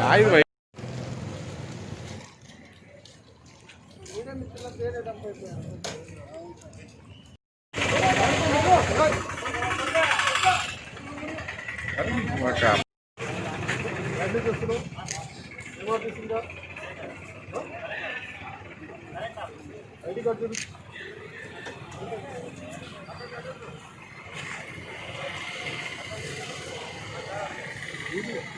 Ai, velho. teşekkürler diyoruz. Geliyor.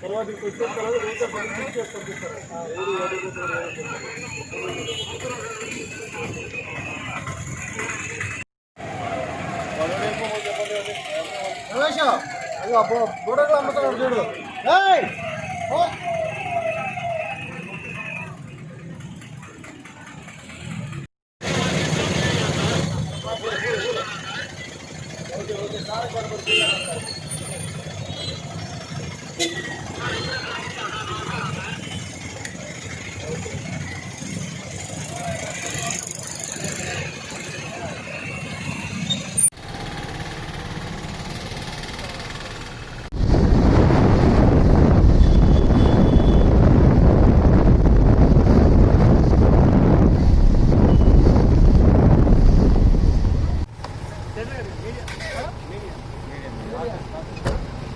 తర్వాత ఇక్కడ వచ్చిన తర్వాత ఊరికే పని చేసి పంపిస్తారు ఆ, ఎవరు ఎవరు రమేష్ అయ్యో బుడగలు అమ్ముతున్నాడు చూడు. agora você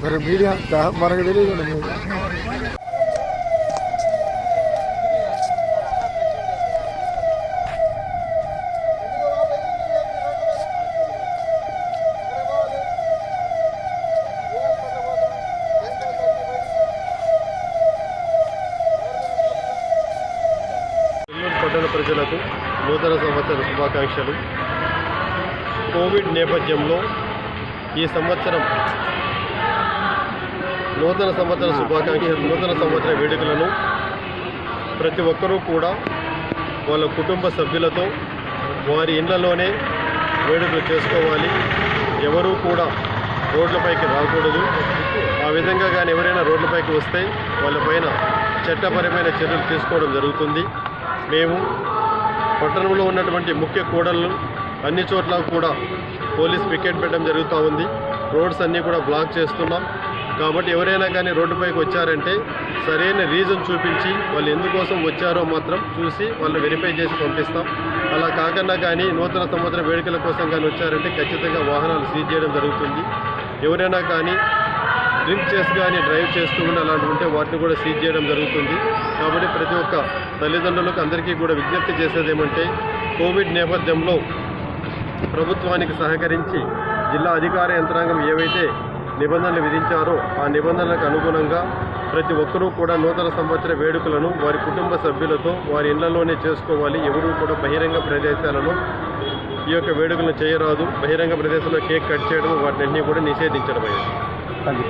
మరి మీడియా మనకు తెలియదు పట్టణ ప్రజలకు నూతన సంవత్సర శుభాకాంక్షలు. కోవిడ్ నేపథ్యంలో ఈ సంవత్సరం నూతన సంవత్సర శుభాకాంక్షలు నూతన సంవత్సర వేడుకలను ప్రతి ఒక్కరూ కూడా వాళ్ళ కుటుంబ సభ్యులతో వారి ఇళ్ళలోనే వేడుకలు చేసుకోవాలి. ఎవరూ కూడా రోడ్లపైకి రాకూడదు. ఆ విధంగా కానీ ఎవరైనా రోడ్లపైకి వస్తే వాళ్ళపైన చట్టపరమైన చర్యలు తీసుకోవడం జరుగుతుంది. మేము పట్టణంలో ఉన్నటువంటి ముఖ్య కూడళ్ళు అన్ని చోట్ల కూడా పోలీస్ పికెట్ పెట్టడం జరుగుతూ ఉంది. రోడ్స్ అన్నీ కూడా బ్లాక్ చేస్తున్నాం. కాబట్టి ఎవరైనా కానీ రోడ్డుపైకి వచ్చారంటే సరైన రీజన్ చూపించి వాళ్ళు ఎందుకోసం వచ్చారో మాత్రం చూసి వాళ్ళు వెరిఫై చేసి పంపిస్తాం. అలా కాకుండా కానీ నూతన సంవత్సర వేడుకల కోసం కానీ వచ్చారంటే ఖచ్చితంగా వాహనాలు సీజ్ చేయడం జరుగుతుంది. ఎవరైనా కానీ డ్రింక్ చేసి కానీ డ్రైవ్ చేస్తూ ఉండి అలాంటి ఉంటే వాటిని కూడా సీజ్ చేయడం జరుగుతుంది. కాబట్టి ప్రతి ఒక్క తల్లిదండ్రులకు అందరికీ కూడా విజ్ఞప్తి చేసేది ఏమంటే కోవిడ్ నేపథ్యంలో ప్రభుత్వానికి సహకరించి జిల్లా అధికార యంత్రాంగం ఏవైతే నిబంధనలు విధించారో. ఆ నిబంధనలకు అనుగుణంగా ప్రతి ఒక్కరూ కూడా నూతన సంవత్సర వేడుకలను వారి కుటుంబ సభ్యులతో వారి ఇళ్ళలోనే చేసుకోవాలి. ఎవరూ కూడా బహిరంగ ప్రదేశాలలో ఈ యొక్క వేడుకలను చేయరాదు. బహిరంగ ప్రదేశంలో కేక్ కట్ చేయడం వాటిని కూడా నిషేధించడం అయింది